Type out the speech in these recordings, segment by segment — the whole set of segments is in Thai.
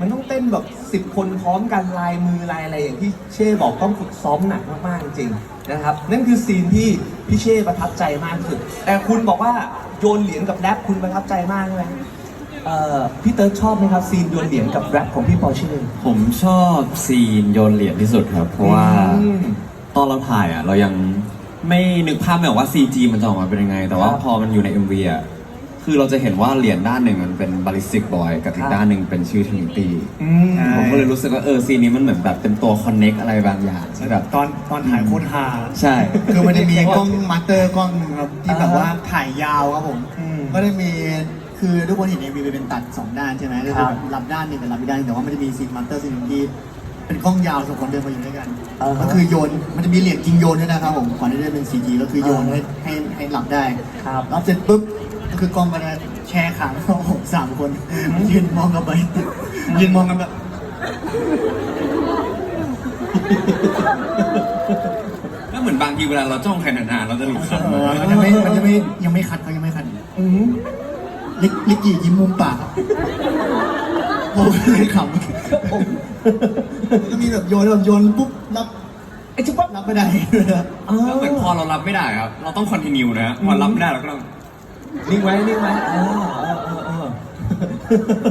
มันต้องเต้นแบบสิบ10คนพร้อมกันลายมือลายอะไรอย่างที่เช่บอกต้องฝึกซ้อมหนักมากๆจริงๆนะครับ นั่นคือซีนที่พี่เช่ประทับใจมากที่สุด แต่คุณบอกว่าโยนเหรียญกับแรปคุณประทับใจมากใช่ไหมเอ่อพี่เติร์ดชอบไหมครับซีนโยนเหรียญกับแรปของพี่ปอเช่ผมชอบซีนโยนเหรียญที่สุดครับ เพราะว่าอืม ตอนเราถ่ายอะ เรายังไม่นึกภาพไม่ออกว่า CG มันจะออกมาเป็นยังไง แต่ว่าครับ พอมันอยู่ใน MV อะ คือเราจะเห็นว่าเหรียญด้านหนึ่งมันเป็นบาลิสติกบอยกับอีครักบด้านหนึ่งเป็นชื่อท r นิตี้อืมใช่ ผมก็เลยรู้สึกว่าเออซีนนี้มันเหมือนแบบเป็นตัวคอนเน็กอะไรบางอย่างที่แบบตอนตอนถ่ายโคตรฮา ใช่ คือมันจะมีกล้องมาสเตอร์กล้องครับที่แบบว่าอ่าฮะถ่ายยาวครับผม อืมก็ได้มีคือทุกคนเห็นในวีเป็นตัดสองด้านใช่ไหมก็ครัคือบแบบรับด้านหนึ่งกับรับอีกด้านหนึ่งแต่ว่ามันจะมีซีนมาสเตอร์ซีนหนึ่งที่เป็นกล้องยาวสองคนเดินมาอยู่ด้วยกันอ่าฮะก็คือโยนมันจะมีเหรียญจริงโยนด้วยนะครับผมก่อนที่จะเป็นซีจีก็คือโยนอ่าฮะให้ให้ให้หลับได้ครับ รับเสร็จปุ๊บก็ คือกล้องก็จะแชร์ขาเราผมสามคน ยืนมองกันไปยืนมองกันแบบแล้วเหมือนบางทีเวลาเราจ้องใครนานๆเราจะหลุดคำเอมาอมันจะไม่มันจะไม่ยังไม่คัดเขายังไม่คัดอืมลิกลิกกี้ยิ้มมุมปากผมเลยขำก็มีแบบโยนแบบโยนปุ๊บรับไอ้จิ๊บปั๊บรับไม่ได้เออแล้วเหมือนพอเรารับไม่ได้ครับ เราต้องคอนติเนียนะฮะพอรับไม่ได้เราก็ต้อง นิ่งไว้นิ่งไว้เออเออเออเออ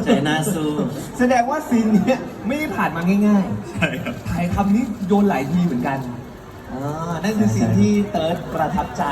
ใจน่าสู้แสดงว่าซีนเนี้ยไม่ได้ผ่านมาง่าย ใช่ครับ ๆ ถ่ายทำนี้โยนหลายทีเหมือนกันอ่านั่นคือสิ่งที่เติร์ดประทับใจ